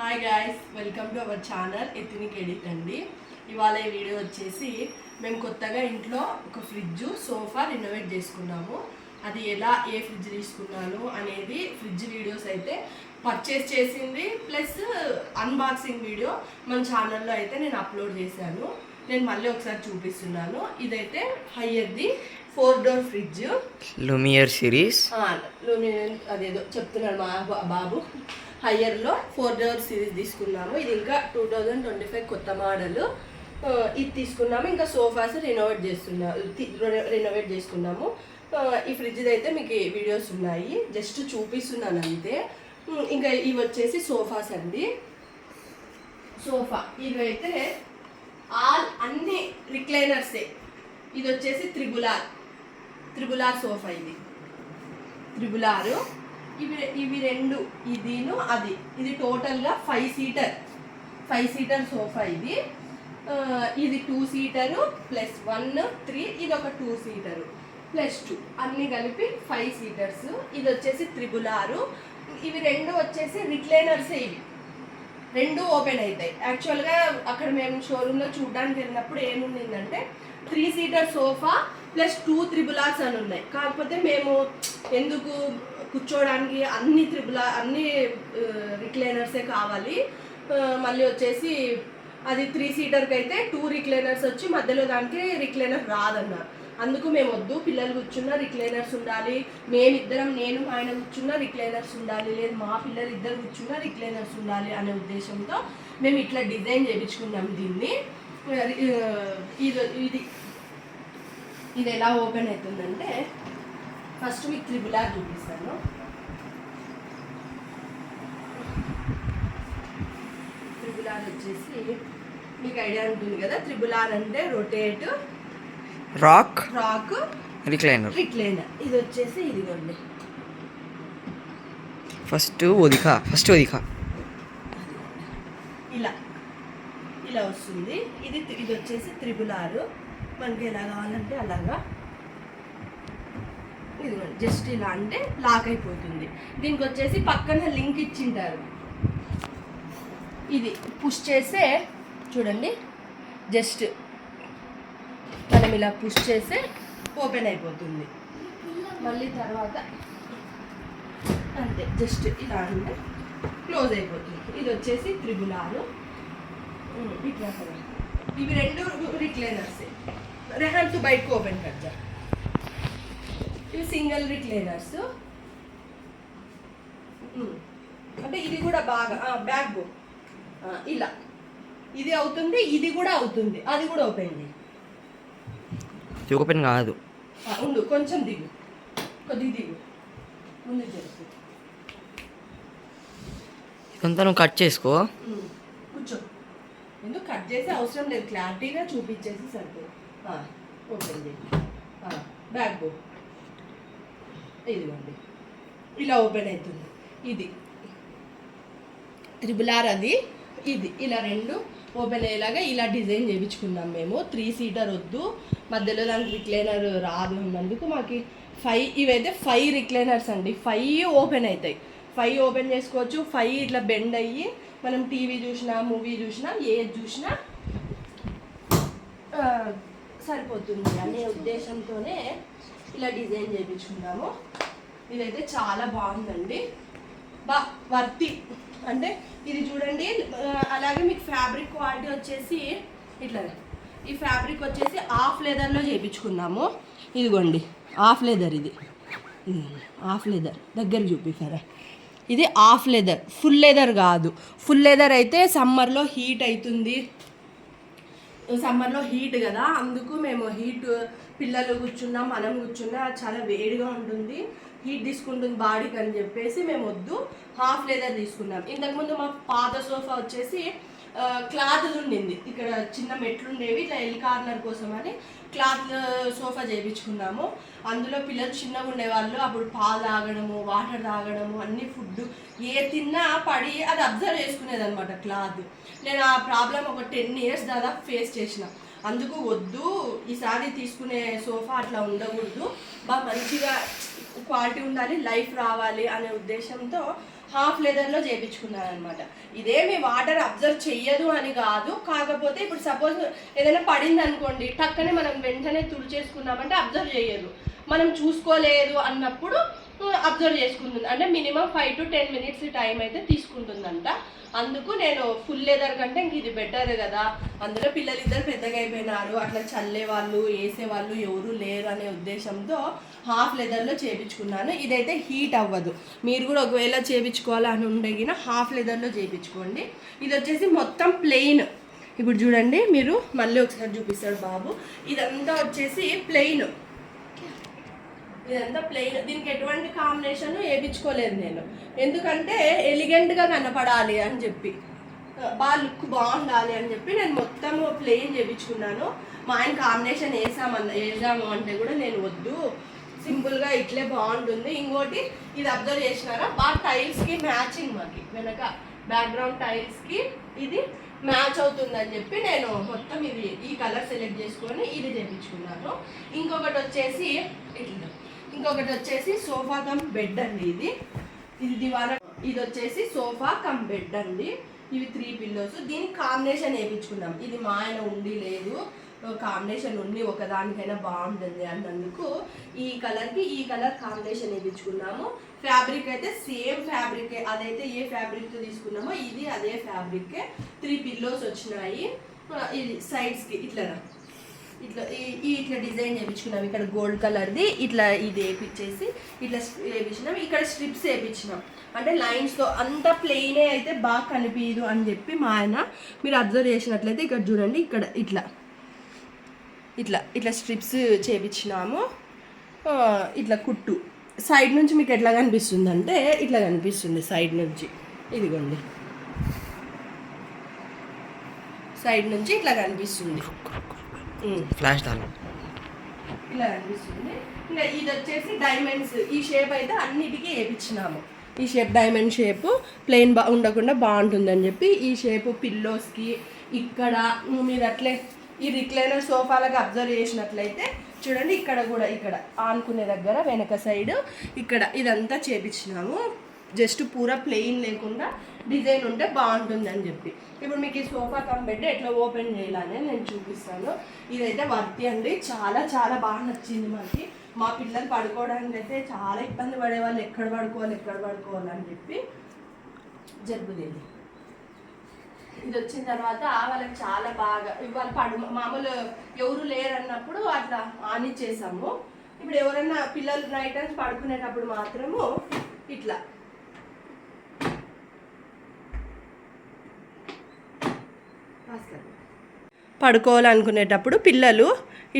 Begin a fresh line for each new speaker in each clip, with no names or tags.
Hi guys welcome to our channel ethnic edit అండి ఇవాళ ఈ వీడియో వచ్చేసి మేము కొత్తగా ఇంట్లో ఒక ఫ్రిడ్జ్ సోఫా రినోవేట్ చేసుకున్నాము. అది ఎలా ఏ ఫ్రిడ్జ్ తీసుకున్నాను అనేది ఫ్రిడ్జ్ వీడియోస్ అయితే పర్చేస్ చేసింది ప్లస్ అన్బాక్సింగ్ వీడియో మన ఛానల్లో అయితే నేను అప్లోడ్ చేశాను. నేను మళ్ళీ ఒకసారి చూపిస్తున్నాను. ఇదైతే హయ్యర్ది four door fridge
lumiere series
లూమినన్ అదేదో చెప్తున్నాడు మా బాబు. హయ్యర్లో ఫోర్ డోర్ సిరీస్ తీసుకున్నాము. ఇది ఇంకా టూ థౌజండ్ ట్వంటీ ఫైవ్ కొత్త మోడల్ ఇది తీసుకున్నాము. ఇంకా సోఫాస్ రినోవేట్ చేస్తున్నాము రినోవేట్ చేసుకున్నాము. ఈ ఫ్రిడ్జ్ది అయితే మీకు వీడియోస్ ఉన్నాయి. జస్ట్ చూపిస్తున్నాను అంతే. ఇంకా ఇవి వచ్చేసి సోఫాస్ అండి. సోఫా ఇవి అయితే ఆల్ అన్ని రిక్లైనర్సే ఇది వచ్చేసి త్రిబులార్. త్రిబులార్ సోఫా ఇది. త్రిబులారు. ఇవి ఇవి రెండు ఇదిను అది. ఇది టోటల్గా five seater. Five seater sofa ఇది. ఇది two seater plus one three ఇది ఒక టూ సీటరు. Plus two. అన్నీ కలిపి ఫైవ్ సీటర్స్. ఇది వచ్చేసి త్రిబుల్ ఆరు. ఇవి రెండు వచ్చేసి రిక్లైనర్సే ఇవి. రెండు ఓపెన్ అవుతాయి యాక్చువల్గా అక్కడ మేము షోరూంలో చూడడానికి వెళ్ళినప్పుడు ఏముండిందంటే three seater sofa plus two త్రిబులార్స్ అని ఉన్నాయి. కాకపోతే మేము ఎందుకు కూర్చోవడానికి అన్ని త్రిబుల అన్ని రిక్లైనర్సే కావాలి. మళ్ళీ వచ్చేసి అది త్రీ సీటర్కి అయితే టూ రిక్లైనర్స్ వచ్చి మధ్యలో దానికి రిక్లైనర్ రాదన్నారు. అందుకు మేము వద్దు పిల్లలు కూర్చున్న రిక్లైనర్స్ ఉండాలి. మేమిద్దరం నేను మా ఆయన కూర్చున్న రిక్లైనర్స్ ఉండాలి. లేదు మా పిల్లలు ఇద్దరు కూర్చున్న రిక్లైనర్స్ ఉండాలి అనే ఉద్దేశంతో మేము ఇట్లా డిజైన్ చేయించుకున్నాం దీన్ని. ఇది ఇది ఇది ఎలా ఓపెన్ అవుతుందంటే ఫస్ట్ మీకు త్రిబులార్ చూపిస్తాను. త్రిబులార్ వచ్చేసి మీకు ఐడియా ఉంటుంది కదా త్రిబులార్ అంటే rotate
rock
rock
recliner
recliner ఇది వచ్చేసి ఇదిగోండి.
ఫస్ట్ ఒదిక ఫస్ట్ ఒదిక.
ఇలా ఇలా వస్తుంది. ఇది ఇది వచ్చేసి త్రిబుల్ ఆరు మనకి ఎలా కావాలంటే అలాగా ఇది జస్ట్ ఇలా అంటే లాక్ అయిపోతుంది. దీనికి వచ్చేసి పక్కన లింక్ ఇచ్చింటారు. ఇది పుష్ చేస్తే చూడండి జస్ట్ మనం ఇలా పుష్ చేస్తే ఓపెన్ అయిపోతుంది. మళ్ళీ తర్వాత అంతే జస్ట్ ఇలా అంటే క్లోజ్ అయిపోతుంది. ఇది వచ్చేసి త్రిబుల్ ఆరు. ఇవి రెండు రిక్లైనర్స్ రెహాన్ టు బయటకు ఓపెన్ కట్జా ఇవి సింగిల్ రిక్లైనర్స్ అంటే ఇది కూడా బాగా బ్యాక్ బో. ఇలా. ఇది అవుతుంది ఇది కూడా అవుతుంది. అది కూడా ఓపెన్ చేయి.
ఓపెన్ కాదు.
ఉండు కొంచెం దిగు. కొద్దిగా దిగు. ముందు జరుపు
ఇదంతా నువ్వు కట్ చేసుకో.
కూర్చో. ఎందుకు కట్ చేసే అవసరం లేదు? క్లారిటీగా చూపించేసి సరిపోదు. ఓపెన్ చేయి. బ్యాక్ బో. ఇదిగోండి. ఇలా ఓపెన్ అవుతుంది. ఇది. త్రిబుల్ ఆర్ అది. ఇది. ఇలా రెండు ఓపెన్ అయ్యేలాగా ఇలా డిజైన్ చేయించుకున్నాం మేము. త్రీ సీటర్ వద్దు. మధ్యలో దానికి రిక్లైనర్ రాదు అన్నందుకు మాకు ఫైవ్ ఇవైతే ఫైవ్ రిక్లైనర్స్ అండి. ఫైవ్ ఓపెన్ అవుతాయి. ఫైవ్ ఓపెన్ చేసుకోవచ్చు. ఫైవ్ ఇట్లా బెండ్ అయ్యి మనం టీవీ చూసినా మూవీ చూసినా ఏది చూసినా సరిపోతుంది. అనే ఉద్దేశంతోనే ఇలా డిజైన్ చేయించుకున్నాము ఇదైతే చాలా బాగుందండి. బా వర్తి. అంటే ఇది చూడండి అలాగే మీకు ఫ్యాబ్రిక్ క్వాలిటీ వచ్చేసి ఇట్లా ఈ ఫ్యాబ్రిక్ వచ్చేసి హాఫ్ లెదర్లో చేయించుకున్నాము ఇదిగోండి హాఫ్ లెదర్ ఇది. ఇది హాఫ్ లెదర్. దగ్గర చూపిస్తారా? ఇది హాఫ్ లెదర్. ఫుల్ లెదర్ కాదు. ఫుల్ లెదర్ అయితే సమ్మర్లో హీట్ అవుతుంది. సమ్మర్లో హీట్ కదా అందుకు మేము హీట్ పిల్లలు కూర్చున్నా మనం కూర్చున్నా చాలా వేడిగా ఉంటుంది. హీట్ తీసుకుంటుంది బాడీకి అని చెప్పేసి మేము వద్దు హాఫ్ లెదర్ తీసుకున్నాం. ఇంతకుముందు మా పాత సోఫా వచ్చేసి క్లాత్లు ఉండింది. ఇక్కడ చిన్న మెట్లు ఉండేవి ఇట్లా ఎల్ కార్నర్ కోసం అని క్లాత్ సోఫా చేయించుకున్నాము అందులో పిల్లలు చిన్నగా ఉండేవాళ్ళు అప్పుడు పాలు తాగడము వాటర్ తాగడము అన్ని ఫుడ్ ఏ తిన్నా పడి అది అబ్జర్వ్ చేసుకునేది అనమాట క్లాత్. నేను ఆ ప్రాబ్లం ఒక టెన్ ఇయర్స్ దాదాపు ఫేస్ చేసిన. అందుకు వద్దు ఈసారి తీసుకునే సోఫా అట్లా ఉండకూడదు. బాగా మంచిగా క్వాలిటీ ఉండాలి లైఫ్ రావాలి అనే ఉద్దేశంతో హాఫ్ లెదర్లో చేయించుకున్నాను అనమాట ఇదేమి వాటర్ అబ్జర్వ్ చెయ్యదు అని కాదు కాకపోతే ఇప్పుడు సపోజ్ ఏదైనా పడింది అనుకోండి టక్కనే మనం వెంటనే తుడిచేసుకున్నామంటే అబ్జర్వ్ చేయదు మనం చూసుకోలేదు అన్నప్పుడు అబ్జర్వ్ చేసుకుంటుంది. అంటే minimum five to ten minutes time అయితే తీసుకుంటుందంట. అందుకు నేను ఫుల్ లెదర్ కంటే ఇంక ఇది బెటర్ కదా. అందులో పిల్లలు ఇద్దరు పెద్దగా అయిపోయినారు అట్లా చల్లే వాళ్ళు వేసేవాళ్ళు ఎవరు లేరు అనే ఉద్దేశంతో హాఫ్ లెదర్లో చేపించుకున్నాను. ఇదైతే హీట్ అవ్వదు. మీరు కూడా ఒకవేళ చేపించుకోవాలని ఉండగిన హాఫ్ లెదర్లో చేపించుకోండి. ఇది వచ్చేసి మొత్తం ప్లెయిన్ ఇప్పుడు చూడండి మీరు మళ్ళీ ఒకసారి చూపిస్తాడు బాబు. ఇదంతా వచ్చేసి ప్లెయిన్ ఇదంతా ప్లెయిన్ దీనికి ఎటువంటి కాంబినేషన్ వేయించుకోలేదు నేను. ఎందుకంటే ఎలిగెంట్గా కనపడాలి అని చెప్పి. బాగా లుక్ బాగుండాలి అని చెప్పి నేను మొత్తం ప్లెయిన్ చేయించుకున్నాను మా ఆయన కాంబినేషన్ వేసామన్న వేసాము అంటే కూడా నేను వద్దు. సింపుల్గా ఇట్లే బాగుంటుంది. ఇంకోటి ఇది అబ్జర్వ్ చేసినారా? బాగా టైల్స్కి మ్యాచింగ్ మాకి. వెనక బ్యాక్గ్రౌండ్ టైల్స్కి ఇది మ్యాచ్ అవుతుందని చెప్పి నేను మొత్తం ఇది ఈ కలర్ సెలెక్ట్ చేసుకొని ఇది చేయించుకున్నాను ఇంకొకటి వచ్చేసి ఇట్లా. ఇంకొకటి వచ్చేసి సోఫా కమ్ బెడ్ అండి ఇది. ఇది దివాన ఇది వచ్చేసి సోఫా కమ్ బెడ్ అండి. ఇవి త్రీ పిల్లోస్ దీనికి కాంబినేషన్ వేయించుకున్నాం ఇది మా ఆయన ఉండి లేదు. కాంబినేషన్ ఉండి ఒకదానికైనా బాగుంటుంది అన్నందుకు ఈ కలర్కి ఈ కలర్ కాంబినేషన్ వేయించుకున్నాము. ఫ్యాబ్రిక్ అయితే సేమ్ ఫ్యాబ్రిక్ అదైతే ఏ ఫ్యాబ్రిక్తో తీసుకున్నామో ఇది అదే ఫ్యాబ్రిక్కే త్రీ పిల్లోస్ వచ్చినాయి. ఇది సైడ్స్కి ఇట్లా ఇట్లా ఈ ఈ ఇట్లా డిజైన్ చేయించుకున్నాం ఇక్కడ గోల్డ్ కలర్ది ఇట్లా ఇది వేయించేసి ఇట్లా వేయించినాం ఇక్కడ స్ట్రిప్స్ వేయించినాం అంటే లైన్స్తో అంత ప్లెయినే అయితే బాగా కనిపించదు అని చెప్పి మా ఆయన మీరు అబ్జర్వ్ చేసినట్లయితే ఇక్కడ చూడండి ఇక్కడ ఇట్లా. ఇట్లా ఇట్లా స్ట్రిప్స్ చేపించినాము. ఇట్లా కుట్టు. సైడ్ నుంచి మీకు ఎట్లా కనిపిస్తుంది అంటే ఇట్లా కనిపిస్తుంది సైడ్ నుంచి. ఇదిగోండి. సైడ్ నుంచి ఇట్లా కనిపిస్తుంది.
ఫ్లాష్ దాని
ఇలా అనిపిస్తుంది ఇంకా ఇది వచ్చేసి డైమండ్స్ ఈ షేప్ అయితే అన్నిటికీ వేయించినాము ఈ షేప్ డైమండ్ షేప్ ప్లెయిన్ బా ఉండకుండా బాగుంటుందని చెప్పి ఈ షేప్ పిల్లోస్కి ఇక్కడ మీరు అట్లే ఈ రిక్లైనర్ సోఫాలకు అబ్జర్వ్ చేసినట్లయితే చూడండి ఇక్కడ కూడా ఇక్కడ ఆనుకునే దగ్గర వెనక సైడ్ ఇక్కడ ఇదంతా చేపించినాము. జస్ట్ పూరా ప్లెయిన్ లేకుండా డిజైన్ ఉంటే బాగుంటుంది అని చెప్పి. ఇప్పుడు మీకు ఈ సోఫా కమ్ బెడ్ ఎట్లా ఓపెన్ చేయాలని నేను చూపిస్తాను. ఇదైతే వర్తి అండి. చాలా చాలా బాగా నచ్చింది మనకి మా పిల్లలు పడుకోవడానికి అయితే చాలా ఇబ్బంది పడేవాళ్ళు. ఎక్కడ పడుకోవాలి ఎక్కడ పడుకోవాలి అని చెప్పి జరుగుతుంది ఇది వచ్చిన తర్వాత వాళ్ళకి చాలా బాగా ఇవాళ పడు మామూలు ఎవరు లేరన్నప్పుడు అట్లా ఆనిచ్చేసాము. ఇప్పుడు ఎవరైనా పిల్లలు నైట్ టైమ్స్ పడుకునేటప్పుడు మాత్రము ఇట్లా. పడుకోవాలనుకునేటప్పుడు పిల్లలు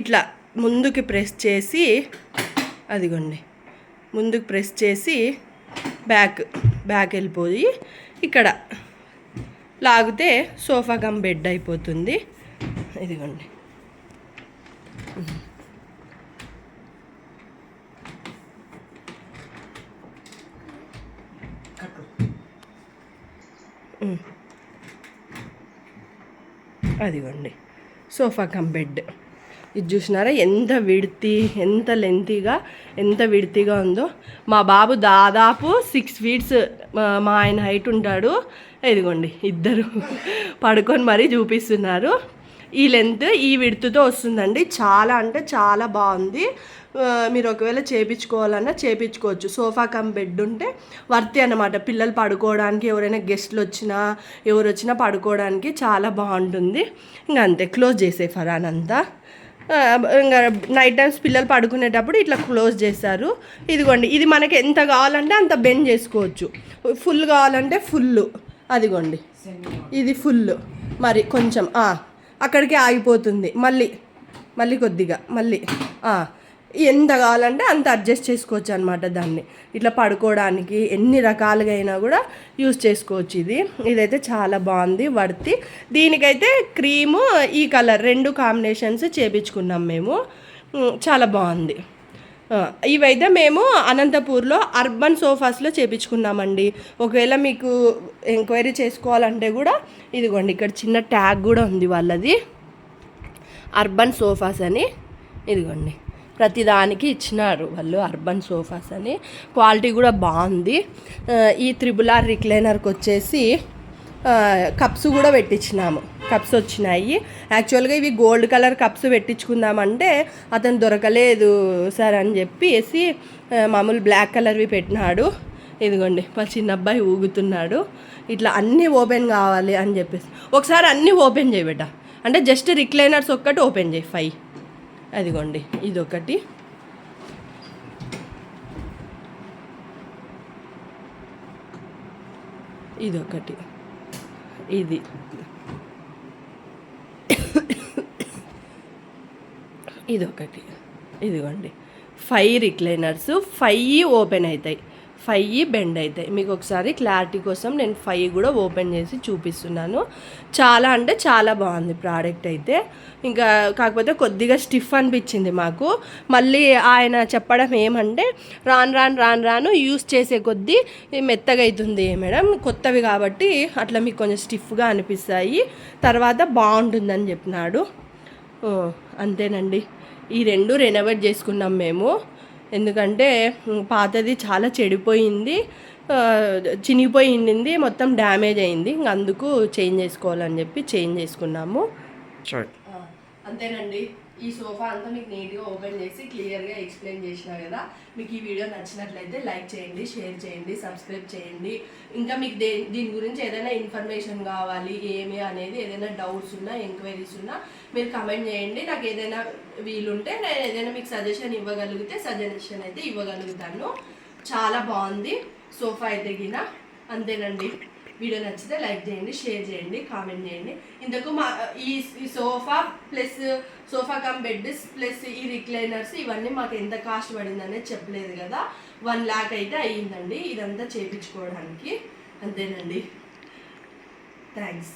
ఇట్లా ముందుకి ప్రెస్ చేసి అదిగోండి. ముందుకు ప్రెస్ చేసి బ్యాక్ బ్యాక్ వెళ్ళిపోయి ఇక్కడ లాగితే సోఫా గమ్ బెడ్ అయిపోతుంది. ఇదిగోండి. అదిగోండి. Sofa cum bed. ఇది చూసినారా? ఎంత విడితి ఎంత లెంతీగా ఎంత విడితిగా ఉందో. మా బాబు దాదాపు సిక్స్ ఫీట్స్ మా ఆయన హైట్ ఉంటాడు. ఇదిగోండి ఇద్దరు పడుకొని మరీ చూపిస్తున్నారు. ఈ లెంత్ ఈ విడుతుతో వస్తుందండి. చాలా అంటే చాలా బాగుంది. మీరు ఒకవేళ చేపించుకోవాలన్నా చేపించుకోవచ్చు. సోఫా కమ్ బెడ్ ఉంటే వర్తి అన్నమాట. పిల్లలు పడుకోవడానికి ఎవరైనా గెస్ట్లు వచ్చినా ఎవరు వచ్చినా పడుకోవడానికి చాలా బాగుంటుంది. ఇంకా అంతే క్లోజ్ చేసే ఫరాన్ అంతా. ఇంకా నైట్ టైమ్స్ పిల్లలు పడుకునేటప్పుడు ఇట్లా క్లోజ్ చేస్తారు ఇదిగోండి ఇది మనకి ఎంత కావాలంటే అంత బెండ్ చేసుకోవచ్చు. ఫుల్ కావాలంటే ఫుల్. అదిగోండి ఇది ఫుల్. మరి కొంచెం అక్కడికి ఆగిపోతుంది. మళ్ళీ మళ్ళీ కొద్దిగా మళ్ళీ ఎంత కావాలంటే అంత అడ్జస్ట్ చేసుకోవచ్చు అనమాట దాన్ని. ఇట్లా పడుకోవడానికి ఎన్ని రకాలుగా అయినా కూడా యూస్ చేసుకోవచ్చు ఇది. ఇదైతే చాలా బాగుంది వర్తి. దీనికైతే క్రీము ఈ కలర్ రెండు కాంబినేషన్స్ చేపించుకున్నాం మేము. చాలా బాగుంది. ఇవైతే మేము అనంతపూర్లో అర్బన్ సోఫాస్లో చేపించుకున్నామండి. ఒకవేళ మీకు ఎంక్వైరీ చేసుకోవాలంటే కూడా ఇదిగోండి ఇక్కడ చిన్న ట్యాగ్ కూడా ఉంది వాళ్ళది. అర్బన్ సోఫాస్ అని. ఇదిగోండి. ప్రతిదానికి ఇచ్చినారు వాళ్ళు అర్బన్ సోఫాస్ అని. క్వాలిటీ కూడా బాగుంది. ఈ త్రిబుల్ ఆర్ రిక్లైనర్కి వచ్చేసి కప్స్ కూడా పెట్టించినాము. కప్స్ వచ్చినాయి. యాక్చువల్గా ఇవి గోల్డ్ కలర్ కప్స్ పెట్టించుకుందామంటే అతను దొరకలేదు సార్ అని చెప్పేసి మామూలు బ్లాక్ కలర్వి పెట్టినాడు. ఇదిగోండి మా చిన్న అబ్బాయి ఊగుతున్నాడు. ఇట్లా అన్నీ ఓపెన్ కావాలి అని చెప్పేసి. ఒకసారి అన్నీ ఓపెన్ చేయబెట్ట అంటే జస్ట్ రిక్లైనర్స్ ఒక్కటి ఓపెన్ చేయి ఫైవ్. అదిగోండి ఇదొకటి. ఇదొకటి. ఇది. ఇదొకటి. ఇదిగోండి. ఫైవ్ రిక్లైనర్స్ ఫైవ్ ఓపెన్ అవుతాయి. ఫైవ్ బెండ్ అవుతాయి మీకు ఒకసారి క్లారిటీ కోసం నేను ఫైవ్ కూడా ఓపెన్ చేసి చూపిస్తున్నాను. చాలా అంటే చాలా బాగుంది ప్రోడక్ట్ అయితే. ఇంకా కాకపోతే కొద్దిగా స్టిఫ్ అనిపించింది మాకు. మళ్ళీ ఆయన చెప్పడం ఏమంటే రాను రాను రాను రాను యూస్ చేసే కొద్దీ మెత్తగా అవుతుంది మేడం. కొత్తవి కాబట్టి అట్లా మీకు కొంచెం స్టిఫ్గా అనిపిస్తాయి. తర్వాత బాగుంటుందని చెప్పినాడు. ఓ, అంతేనండి. ఈ రెండు రెనోవేట్ చేసుకున్నాం మేము. ఎందుకంటే పాతది చాలా చెడిపోయింది చినిగిపోయింది మొత్తం డ్యామేజ్ అయింది. ఇంక అందుకు చేంజ్ చేసుకోవాలని చెప్పి చేంజ్ చేసుకున్నాము. అంతేనండి. ఈ సోఫా అంతా మీకు నీట్గా ఓపెన్ చేసి క్లియర్గా ఎక్స్ప్లెయిన్ చేసిన కదా మీకు ఈ వీడియో నచ్చినట్లయితే లైక్ చేయండి షేర్ చేయండి సబ్స్క్రైబ్ చేయండి. ఇంకా మీకు దే దీని గురించి ఏదైనా ఇన్ఫర్మేషన్ కావాలి ఏమి అనేది ఏదైనా డౌట్స్ ఉన్నా ఎంక్వైరీస్ ఉన్నా మీరు కమెంట్ చేయండి. నాకు ఏదైనా వీలుంటే నేను ఏదైనా మీకు సజెషన్ ఇవ్వగలిగితే సజెషన్ అయితే ఇవ్వగలుగుతాను. చాలా బాగుంది. సోఫా అయితే గిన. అంతేనండి. వీడియో నచ్చితే లైక్ చేయండి షేర్ చేయండి కామెంట్ చేయండి. ఇంతకు మా ఈ ఈ sofa plus sofa cum beds plus ఈ రిక్లైనర్స్ ఇవన్నీ మాకు ఎంత కాస్ట్ పడింది అనేది చెప్పలేదు కదా. వన్ ల్యాక్ అయితే అయ్యిందండి. ఇదంతా చేపించుకోవడానికి. అంతేనండి. థ్యాంక్స్.